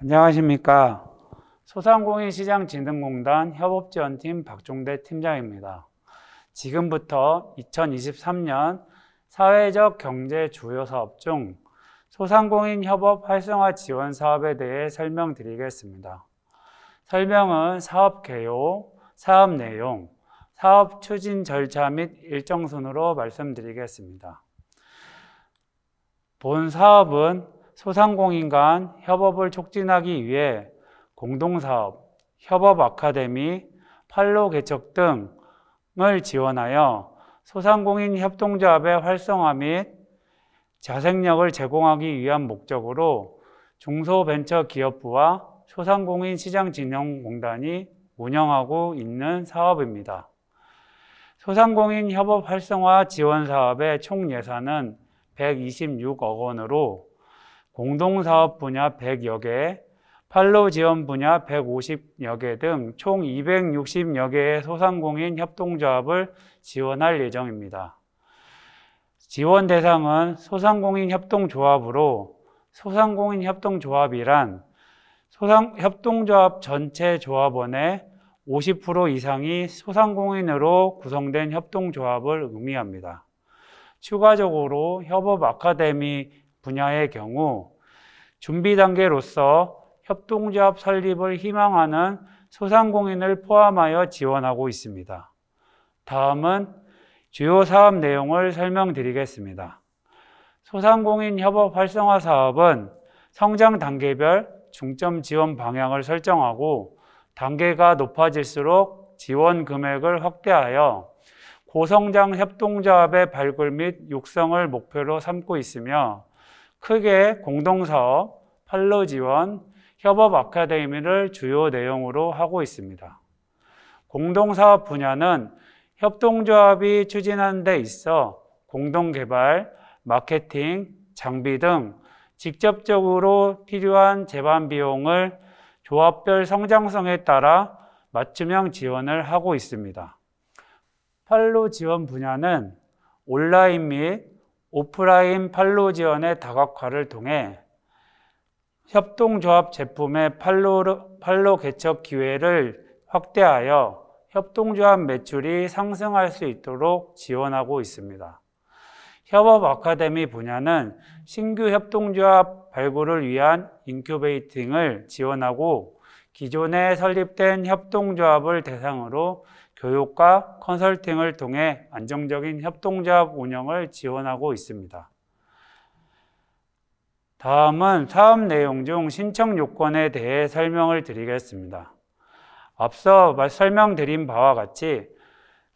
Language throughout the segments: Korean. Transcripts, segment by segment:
안녕하십니까. 소상공인시장 진흥공단 협업지원팀 박종대 팀장입니다. 지금부터 2023년 사회적 경제 주요 사업 중 소상공인 협업 활성화 지원 사업에 대해 설명드리겠습니다. 설명은 사업 개요, 사업 내용, 사업 추진 절차 및 일정 순으로 말씀드리겠습니다. 본 사업은 소상공인 간 협업을 촉진하기 위해 공동사업, 협업 아카데미, 판로 개척 등을 지원하여 소상공인 협동조합의 활성화 및 자생력을 제공하기 위한 목적으로 중소벤처기업부와 소상공인 시장진흥공단이 운영하고 있는 사업입니다. 소상공인 협업 활성화 지원 사업의 총 예산은 126억 원으로 공동사업 분야 100여 개, 판로 지원 분야 150여 개 등 총 260여 개의 소상공인 협동조합을 지원할 예정입니다. 지원 대상은 소상공인 협동조합으로 소상공인 협동조합이란 소상 협동조합 전체 조합원의 50% 이상이 소상공인으로 구성된 협동조합을 의미합니다. 추가적으로 협업 아카데미 분야의 경우 준비 단계로서 협동조합 설립을 희망하는 소상공인을 포함하여 지원하고 있습니다. 다음은 주요 사업 내용을 설명드리겠습니다. 소상공인 협업 활성화 사업은 성장 단계별 중점 지원 방향을 설정하고 단계가 높아질수록 지원 금액을 확대하여 고성장 협동조합의 발굴 및 육성을 목표로 삼고 있으며 크게 공동사업, 판로 지원, 협업 아카데미를 주요 내용으로 하고 있습니다. 공동사업 분야는 협동조합이 추진하는 데 있어 공동개발, 마케팅, 장비 등 직접적으로 필요한 재반 비용을 조합별 성장성에 따라 맞춤형 지원을 하고 있습니다. 판로 지원 분야는 온라인 및 오프라인 판로 지원의 다각화를 통해 협동조합 제품의 판로, 판로 개척 기회를 확대하여 협동조합 매출이 상승할 수 있도록 지원하고 있습니다. 협업 아카데미 분야는 신규 협동조합 발굴을 위한 인큐베이팅을 지원하고 기존에 설립된 협동조합을 대상으로 교육과 컨설팅을 통해 안정적인 협동조합 운영을 지원하고 있습니다. 다음은 사업 내용 중 신청 요건에 대해 설명을 드리겠습니다. 앞서 설명드린 바와 같이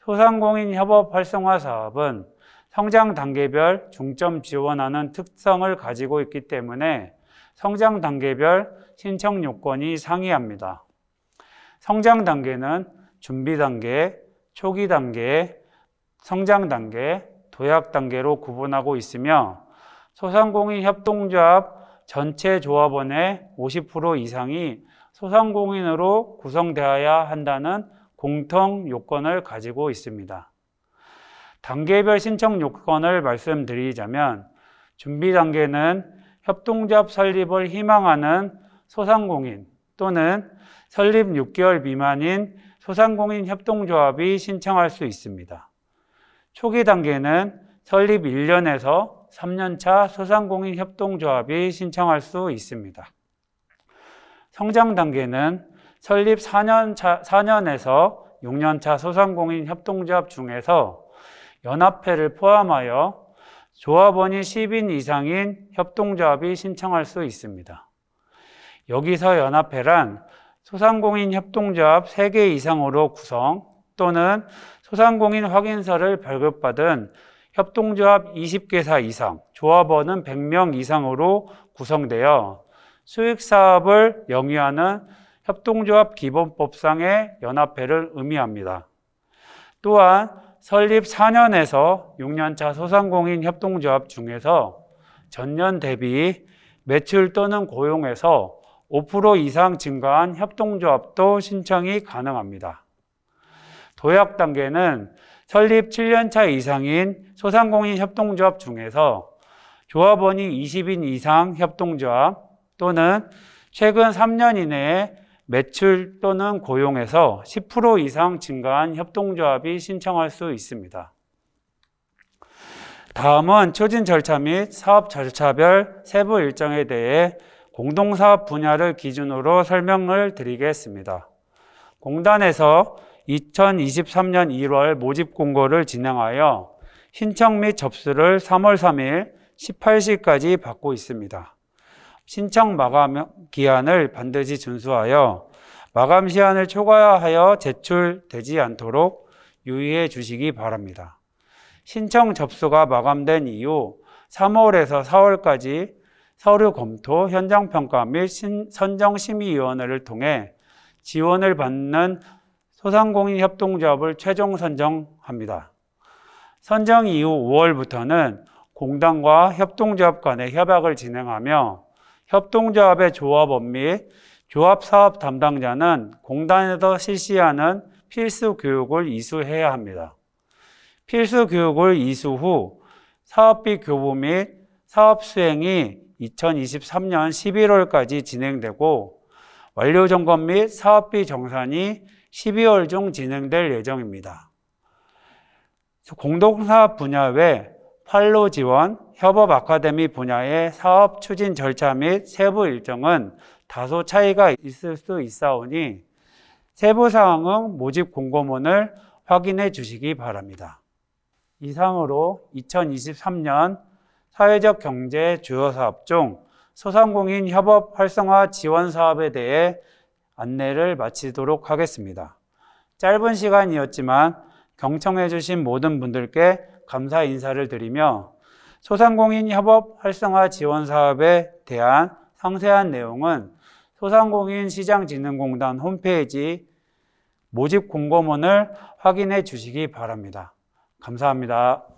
소상공인 협업 활성화 사업은 성장 단계별 중점 지원하는 특성을 가지고 있기 때문에 성장 단계별 신청 요건이 상이합니다. 성장 단계는 준비 단계, 초기 단계, 성장 단계, 도약 단계로 구분하고 있으며 소상공인 협동조합 전체 조합원의 50% 이상이 소상공인으로 구성되어야 한다는 공통 요건을 가지고 있습니다. 단계별 신청 요건을 말씀드리자면 준비 단계는 협동조합 설립을 희망하는 소상공인 또는 설립 6개월 미만인 소상공인 협동조합이 신청할 수 있습니다. 초기 단계는 설립 1년에서 3년차 소상공인 협동조합이 신청할 수 있습니다. 성장 단계는 설립 4년 4년에서 6년차 소상공인 협동조합 중에서 연합회를 포함하여 조합원이 10인 이상인 협동조합이 신청할 수 있습니다. 여기서 연합회란 소상공인 협동조합 3개 이상으로 구성 또는 소상공인 확인서를 발급받은 협동조합 20개사 이상, 조합원은 100명 이상으로 구성되어 수익사업을 영위하는 협동조합 기본법상의 연합회를 의미합니다. 또한 설립 4년에서 6년차 소상공인 협동조합 중에서 전년 대비 매출 또는 고용에서 5% 이상 증가한 협동조합도 신청이 가능합니다. 도약 단계는 설립 7년차 이상인 소상공인 협동조합 중에서 조합원이 20인 이상 협동조합 또는 최근 3년 이내에 매출 또는 고용에서 10% 이상 증가한 협동조합이 신청할 수 있습니다. 다음은 추진 절차 및 사업 절차별 세부 일정에 대해 공동사업 분야를 기준으로 설명을 드리겠습니다. 공단에서 2023년 1월 모집 공고를 진행하여 신청 및 접수를 3월 3일 18시까지 받고 있습니다. 신청 마감 기한을 반드시 준수하여 마감 시한을 초과하여 제출되지 않도록 유의해 주시기 바랍니다. 신청 접수가 마감된 이후 3월에서 4월까지 서류 검토, 현장 평가 및 신- 선정 심의위원회를 통해 지원을 받는 소상공인 협동조합을 최종 선정합니다. 선정 이후 5월부터는 공단과 협동조합 간의 협약을 진행하며 협동조합의 조합원 및 조합 사업 담당자는 공단에서 실시하는 필수 교육을 이수해야 합니다. 필수 교육을 이수 후 사업비 교부 및 사업 수행이 2023년 11월까지 진행되고 완료 점검 및 사업비 정산이 12월 중 진행될 예정입니다. 공동사업 분야 외 활로 지원, 협업 아카데미 분야의 사업 추진 절차 및 세부 일정은 다소 차이가 있을 수 있사오니 세부 사항은 모집 공고문을 확인해 주시기 바랍니다. 이상으로 2023년 사회적 경제 주요 사업 중 소상공인 협업 활성화 지원 사업에 대해 안내를 마치도록 하겠습니다. 짧은 시간이었지만 경청해 주신 모든 분들께 감사 인사를 드리며 소상공인 협업 활성화 지원 사업에 대한 상세한 내용은 소상공인 시장진흥공단 홈페이지 모집 공고문을 확인해 주시기 바랍니다. 감사합니다.